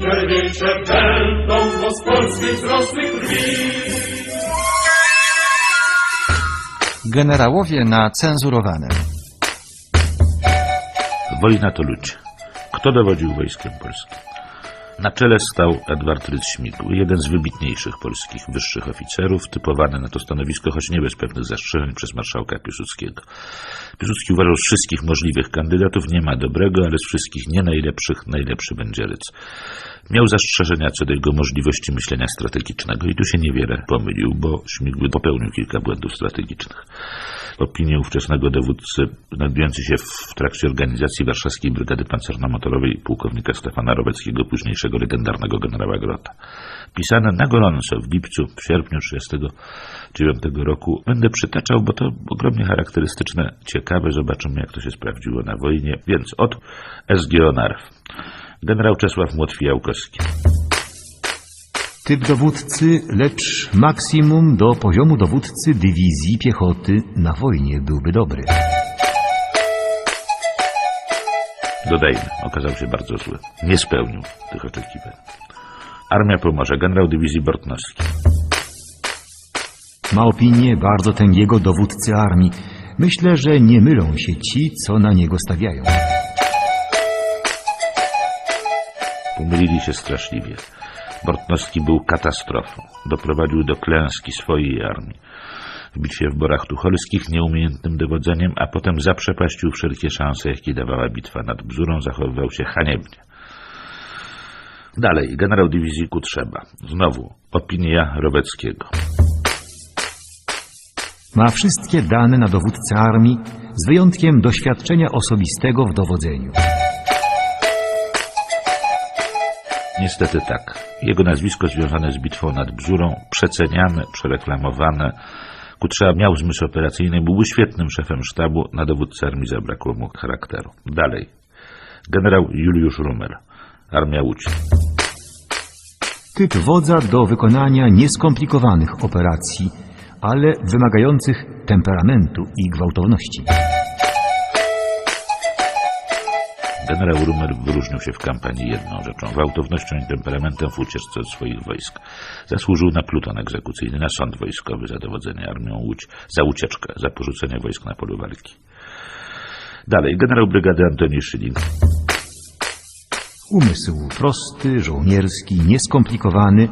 czerwieńsze będą, bo z wzrosły krwi. Generałowie na cenzurowane. Wojna to ludzie. Kto dowodził wojskiem polskim? Na czele stał Edward Rydz-Śmigł, jeden z wybitniejszych polskich wyższych oficerów, typowany na to stanowisko, choć nie bez pewnych zastrzeżeń, przez marszałka Piłsudskiego. Piłsudski uważał z wszystkich możliwych kandydatów nie ma dobrego, ale z wszystkich nie najlepszych najlepszy będzie Rydz. Miał zastrzeżenia co do jego możliwości myślenia strategicznego i tu się niewiele pomylił, bo Śmigły popełnił kilka błędów strategicznych. Opinię ówczesnego dowódcy znajdujący się w trakcie organizacji Warszawskiej Brygady Pancerno-Motorowej pułkownika Stefana Roweckiego, późniejszego legendarnego generała Grota. Pisane na gorąco w lipcu, w sierpniu 1939 roku będę przytaczał, bo to ogromnie charakterystyczne, ciekawe, zobaczymy jak to się sprawdziło na wojnie, więc od SGO NARW. Generał Czesław Młotwijałkowski. Typ dowódcy, lecz maksimum do poziomu dowódcy dywizji piechoty na wojnie byłby dobry. Dodajmy, okazał się bardzo zły. Nie spełnił tych oczekiwań. Armia pomoże. Generał dywizji Bortnowski. Ma opinię bardzo tęgiego dowódcy armii. Myślę, że nie mylą się ci, co na niego stawiają. Pomylili się straszliwie. Bortnowski był katastrofą. Doprowadził do klęski swojej armii. W bitwie w Borach Tucholskich nieumiejętnym dowodzeniem, a potem zaprzepaścił wszelkie szanse, jakie dawała bitwa nad Bzurą, zachowywał się haniebnie. Dalej, generał dywizji Kutrzeba. Znowu opinia Roweckiego. Ma wszystkie dane na dowódcę armii, z wyjątkiem doświadczenia osobistego w dowodzeniu. Niestety tak. Jego nazwisko związane z bitwą nad Bzurą, przeceniane, przereklamowane. Kutrzeba miał zmysł operacyjny, byłby świetnym szefem sztabu, na dowódcę armii zabrakło mu charakteru. Dalej. Generał Juliusz Rumer. Armia Łódź. Typ wodza do wykonania nieskomplikowanych operacji, ale wymagających temperamentu i gwałtowności. Generał Rumer wyróżnił się w kampanii jedną rzeczą, gwałtownością i temperamentem w ucieczce od swoich wojsk. Zasłużył na pluton egzekucyjny, na sąd wojskowy za dowodzenie armią Łódź, za ucieczkę, za porzucenie wojsk na polu walki. Dalej, generał brygady Antoni Szyling. Umysł prosty, żołnierski, nieskomplikowany,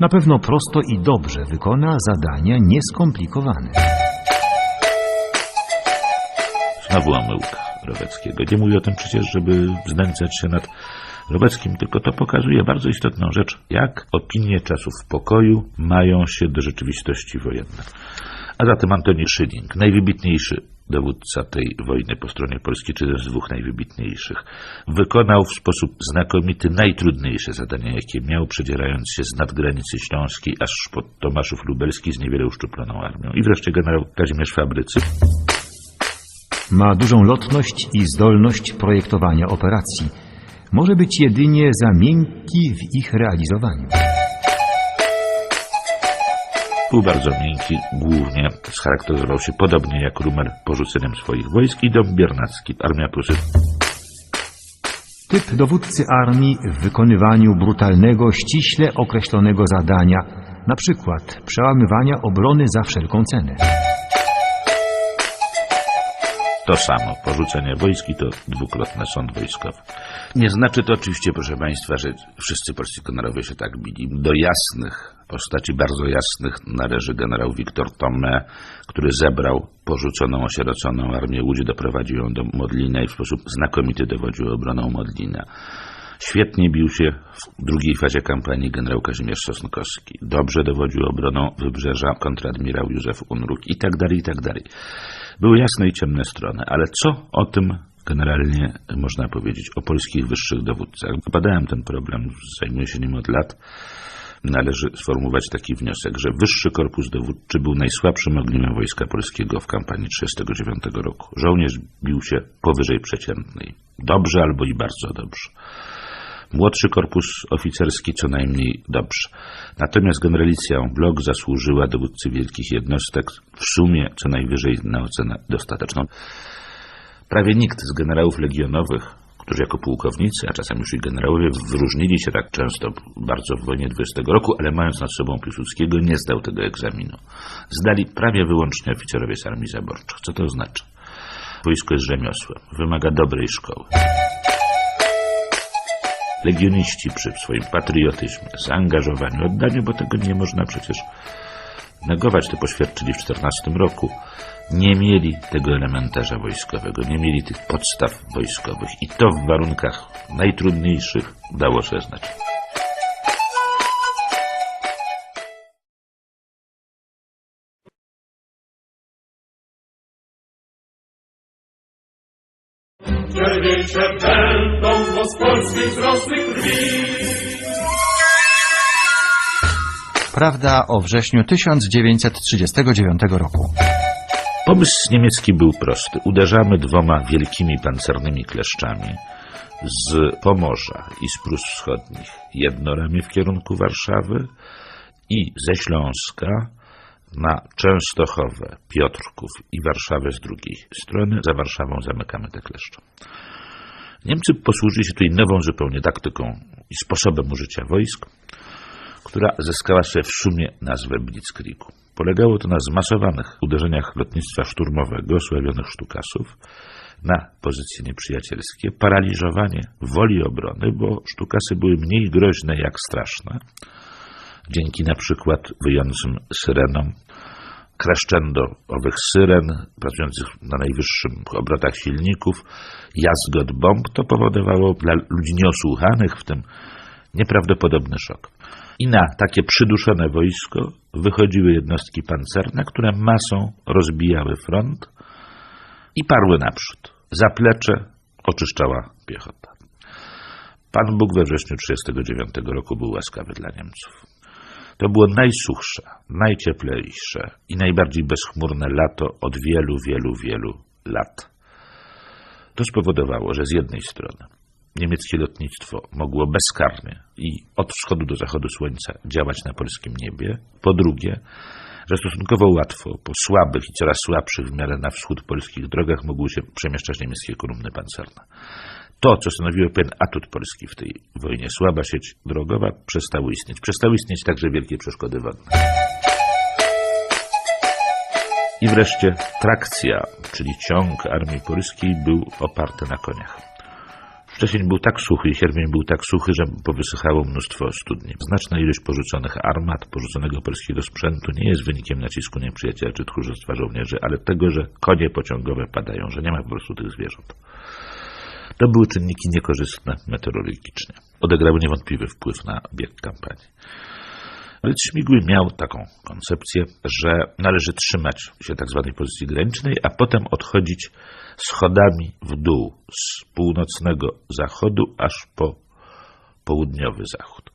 na pewno prosto i dobrze wykona zadania nieskomplikowane. Znowu omyłka Roweckiego. Nie mówię o tym przecież, żeby znęcać się nad Roweckim, tylko to pokazuje bardzo istotną rzecz, jak opinie czasów pokoju mają się do rzeczywistości wojennej. A zatem Antoni Szyling, najwybitniejszy dowódca tej wojny po stronie Polski, czy też z dwóch najwybitniejszych, wykonał w sposób znakomity najtrudniejsze zadania, jakie miał, przedzierając się z nadgranicy śląskiej aż pod Tomaszów Lubelski z niewiele uszczuploną armią. I wreszcie generał Kazimierz Fabrycy, Ma dużą lotność i zdolność projektowania operacji. Może być jedynie za miękki w ich realizowaniu. Był bardzo miękki, głównie scharakteryzował się podobnie jak Rumer porzuceniem swoich wojsk i dom Biernacki, armia Prusy. Typ dowódcy armii w wykonywaniu brutalnego, ściśle określonego zadania, na przykład przełamywania obrony za wszelką cenę. To samo, porzucenie wojsk i to dwukrotny sąd wojskowy. Nie znaczy to oczywiście, proszę Państwa, że wszyscy polscy generałowie się tak bili. Do jasnych postaci, bardzo jasnych należy generał Wiktor Tomé, który zebrał porzuconą, osieroconą armię Łódź, doprowadził ją do Modlina i w sposób znakomity dowodził obroną Modlina. Świetnie bił się w drugiej fazie kampanii generał Kazimierz Sosnkowski. Dobrze dowodził obroną Wybrzeża kontradmirał Józef Unruk i tak dalej, i tak dalej. Były jasne i ciemne strony, ale co o tym generalnie można powiedzieć o polskich wyższych dowódcach? Badałem ten problem, zajmuję się nim od lat. Należy sformułować taki wniosek, że wyższy korpus dowódczy był najsłabszym ogniwem wojska polskiego w kampanii 1939 roku. Żołnierz bił się powyżej przeciętnej. Dobrze albo i bardzo dobrze. Młodszy korpus oficerski co najmniej dobrze. Natomiast generalicja en bloc zasłużyła dowódcy wielkich jednostek w sumie co najwyżej na ocenę dostateczną. Prawie nikt z generałów legionowych, którzy jako pułkownicy, a czasem już i generałowie, wyróżnili się tak często bardzo w wojnie 20 roku, ale mając nad sobą Piłsudskiego, nie zdał tego egzaminu. Zdali prawie wyłącznie oficerowie z armii zaborczych. Co to oznacza? Wojsko jest rzemiosłem, wymaga dobrej szkoły. Legioniści przy swoim patriotyzmie, zaangażowaniu, oddaniu, bo tego nie można przecież negować, to poświadczyli w 14 roku, nie mieli tego elementarza wojskowego, nie mieli tych podstaw wojskowych. I to w warunkach najtrudniejszych dało się znać. Krwi. Prawda o wrześniu 1939 roku. Pomysł niemiecki był prosty. Uderzamy dwoma wielkimi pancernymi kleszczami z Pomorza i z Prus Wschodnich. Jedno ramię w kierunku Warszawy i ze Śląska na Częstochowę, Piotrków i Warszawę z drugiej strony. Za Warszawą zamykamy te kleszcze. Niemcy posłużyli się tutaj nową zupełnie taktyką i sposobem użycia wojsk, która zyskała sobie w sumie nazwę Blitzkriegu. Polegało to na zmasowanych uderzeniach lotnictwa szturmowego osłabionych sztukasów na pozycje nieprzyjacielskie, paraliżowanie woli obrony, bo sztukasy były mniej groźne jak straszne, dzięki na przykład wyjącym syrenom, crescendo owych syren pracujących na najwyższym obrotach silników, jazgot bomb, to powodowało dla ludzi nieosłuchanych w tym nieprawdopodobny szok. I na takie przyduszone wojsko wychodziły jednostki pancerne, które masą rozbijały front i parły naprzód. Zaplecze oczyszczała piechota. Pan Bóg we wrześniu 1939 roku był łaskawy dla Niemców. To było najsuchsze, najcieplejsze i najbardziej bezchmurne lato od wielu, wielu, wielu lat. To spowodowało, że z jednej strony niemieckie lotnictwo mogło bezkarnie i od wschodu do zachodu słońca działać na polskim niebie. Po drugie, że stosunkowo łatwo po słabych i coraz słabszych w miarę na wschód polskich drogach mogły się przemieszczać niemieckie kolumny pancerne. To, co stanowiło pewien atut Polski w tej wojnie, słaba sieć drogowa, przestało istnieć. Przestały istnieć także wielkie przeszkody wodne. I wreszcie trakcja, czyli ciąg armii polskiej był oparty na koniach. Wrzesień był tak suchy sierpień był tak suchy, że powysychało mnóstwo studni. Znaczna ilość porzuconych armat, porzuconego polskiego sprzętu nie jest wynikiem nacisku nieprzyjaciela czy tchórzostwa żołnierzy, ale tego, że konie pociągowe padają, że nie ma po prostu tych zwierząt. To były czynniki niekorzystne meteorologicznie. Odegrały niewątpliwy wpływ na bieg kampanii. Ale Śmigły miał taką koncepcję, że należy trzymać się tak zwanej pozycji granicznej, a potem odchodzić schodami w dół z północnego zachodu aż po południowy zachód.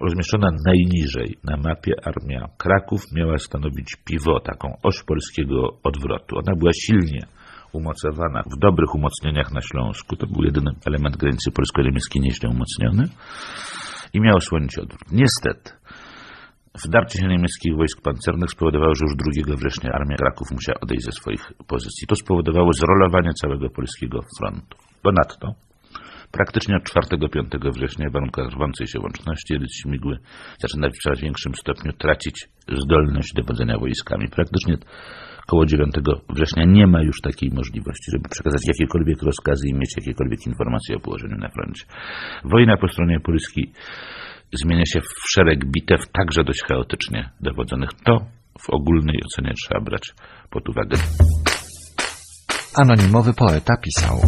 Rozmieszczona najniżej na mapie armia Kraków miała stanowić piwo, taką oś polskiego odwrotu. Ona była silnie umocowana w dobrych umocnieniach na Śląsku. To był jedyny element granicy polsko-niemieckiej nieźle umocniony i miał słonić odwrót. Niestety, Wdarcie się niemieckich wojsk pancernych spowodowało, że już 2 września armia Kraków musiała odejść ze swoich pozycji. To spowodowało zrolowanie całego polskiego frontu. Ponadto praktycznie od 4-5 września w warunkach rwącej się łączności Rydz Śmigły zaczyna w coraz większym stopniu tracić zdolność dowodzenia wojskami. Praktycznie koło 9 września nie ma już takiej możliwości, żeby przekazać jakiekolwiek rozkazy i mieć jakiekolwiek informacje o położeniu na froncie. Wojna po stronie polskiej zmienia się w szereg bitew, także dość chaotycznie dowodzonych. To w ogólnej ocenie trzeba brać pod uwagę. Anonimowy poeta pisał.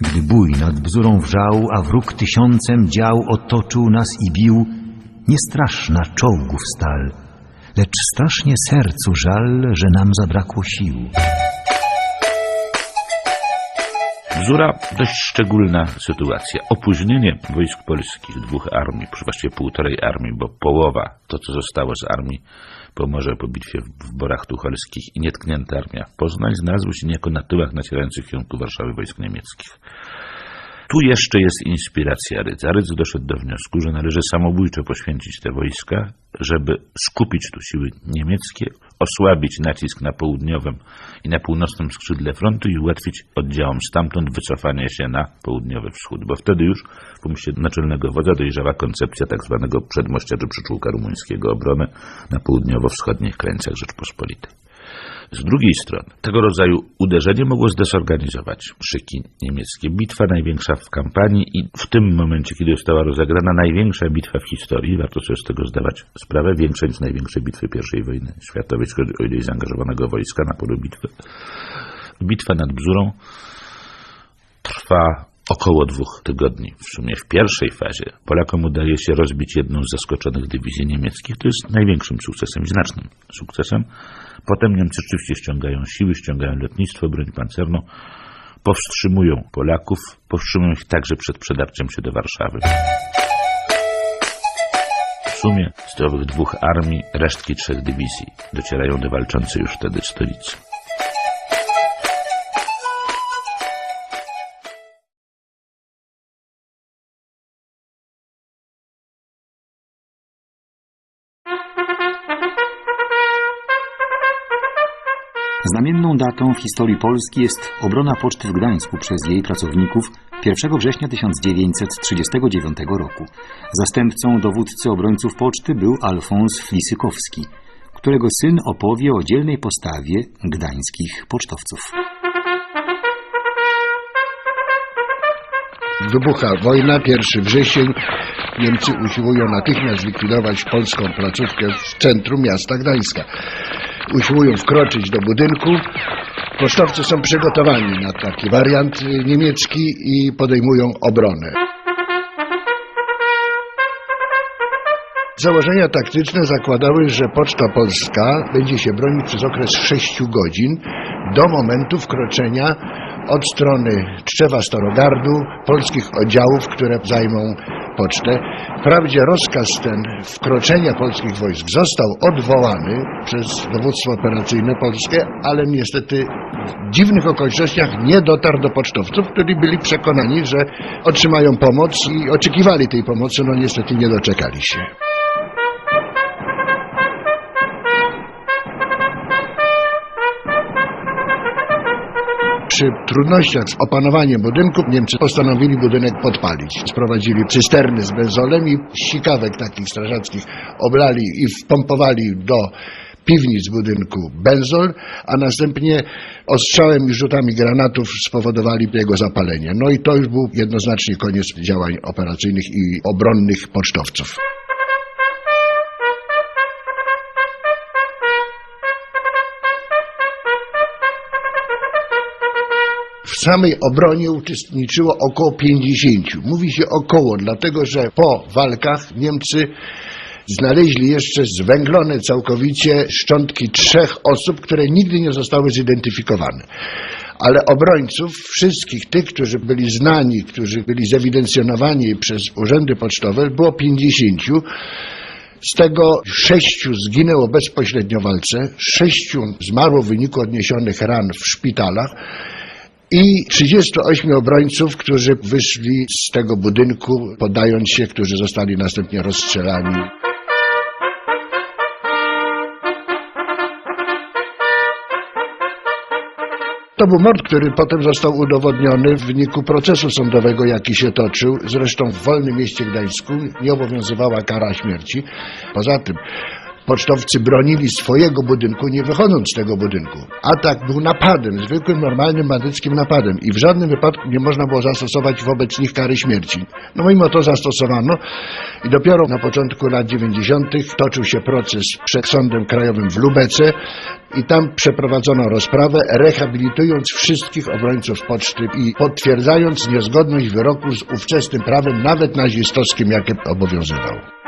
Gdy bój nad bzurą wrzał, a wróg tysiącem dział otoczył nas i bił, nie straszna czołgów stal, lecz strasznie sercu żal, że nam zabrakło sił. Bzura dość szczególna sytuacja. Opóźnienie wojsk polskich, dwóch armii, właściwie półtorej armii, bo połowa, to co zostało z armii Pomorza po bitwie w Borach Tucholskich i nietknięta armia Poznań znalazły się niejako na tyłach nacierających kierunku Warszawy wojsk niemieckich. Tu jeszcze jest inspiracja Rydza. Rydz doszedł do wniosku, że należy samobójczo poświęcić te wojska, żeby skupić tu siły niemieckie, osłabić nacisk na południowym i na północnym skrzydle frontu i ułatwić oddziałom stamtąd wycofanie się na południowy wschód, bo wtedy już w umyśle naczelnego wodza dojrzała koncepcja tak zwanego przedmościa czy przyczółka rumuńskiego obrony na południowo-wschodnich krańcach Rzeczpospolitej. Z drugiej strony, tego rodzaju uderzenie mogło zdezorganizować szyki niemieckie. Bitwa największa w kampanii i w tym momencie, kiedy została rozegrana największa bitwa w historii, warto sobie z tego zdawać sprawę, większa niż największe bitwy I wojny światowej, o ilość zaangażowanego wojska na polu bitwy. Bitwa nad Bzurą trwa około dwóch tygodni. W sumie w pierwszej fazie Polakom udaje się rozbić jedną z zaskoczonych dywizji niemieckich. To jest największym sukcesem, znacznym sukcesem. Potem Niemcy rzeczywiście ściągają siły, ściągają lotnictwo, broń pancerną, powstrzymują Polaków, powstrzymują ich także przed przedarciem się do Warszawy. W sumie z tych dwóch armii resztki trzech dywizji docierają do walczącej już wtedy stolicy. Datą w historii Polski jest obrona poczty w Gdańsku przez jej pracowników 1 września 1939 roku. Zastępcą dowódcy obrońców poczty był Alfons Flisykowski, którego syn opowie o dzielnej postawie gdańskich pocztowców. Wybucha wojna, 1 wrzesień. Niemcy usiłują natychmiast likwidować polską placówkę w centrum miasta Gdańska. Usiłują wkroczyć do budynku. Pocztowcy są przygotowani na taki wariant niemiecki i podejmują obronę. Założenia taktyczne zakładały, że Poczta Polska będzie się bronić przez okres 6 godzin do momentu wkroczenia od strony Tczewa Starogardu polskich oddziałów, które zajmą pocztę. Wprawdzie rozkaz ten wkroczenia polskich wojsk został odwołany przez dowództwo operacyjne polskie, ale niestety w dziwnych okolicznościach nie dotarł do pocztowców, którzy byli przekonani, że otrzymają pomoc i oczekiwali tej pomocy, no niestety nie doczekali się. Przy trudnościach z opanowaniem budynku Niemcy postanowili budynek podpalić. Sprowadzili cysterny z benzolem i ścikawek takich strażackich oblali i wpompowali do piwnic budynku benzol, a następnie ostrzałem i rzutami granatów spowodowali jego zapalenie. No i to już był jednoznacznie koniec działań operacyjnych i obronnych pocztowców. W samej obronie uczestniczyło około 50. Mówi się około, dlatego że po walkach Niemcy znaleźli jeszcze zwęglone całkowicie szczątki trzech osób, które nigdy nie zostały zidentyfikowane. Ale obrońców, wszystkich tych, którzy byli znani, którzy byli zewidencjonowani przez urzędy pocztowe, było 50. Z tego sześciu zginęło bezpośrednio w walce, sześciu zmarło w wyniku odniesionych ran w szpitalach i 38 obrońców, którzy wyszli z tego budynku, podając się, którzy zostali następnie rozstrzelani. To był mord, który potem został udowodniony w wyniku procesu sądowego, jaki się toczył. Zresztą w wolnym mieście Gdańsku nie obowiązywała kara śmierci. Poza tym pocztowcy bronili swojego budynku, nie wychodząc z tego budynku. Atak był napadem, zwykłym, normalnym, bandyckim napadem i w żadnym wypadku nie można było zastosować wobec nich kary śmierci. No mimo to zastosowano i dopiero na początku lat 90. toczył się proces przed Sądem Krajowym w Lubece i tam przeprowadzono rozprawę, rehabilitując wszystkich obrońców poczty i potwierdzając niezgodność wyroku z ówczesnym prawem, nawet nazistowskim, jakie obowiązywał.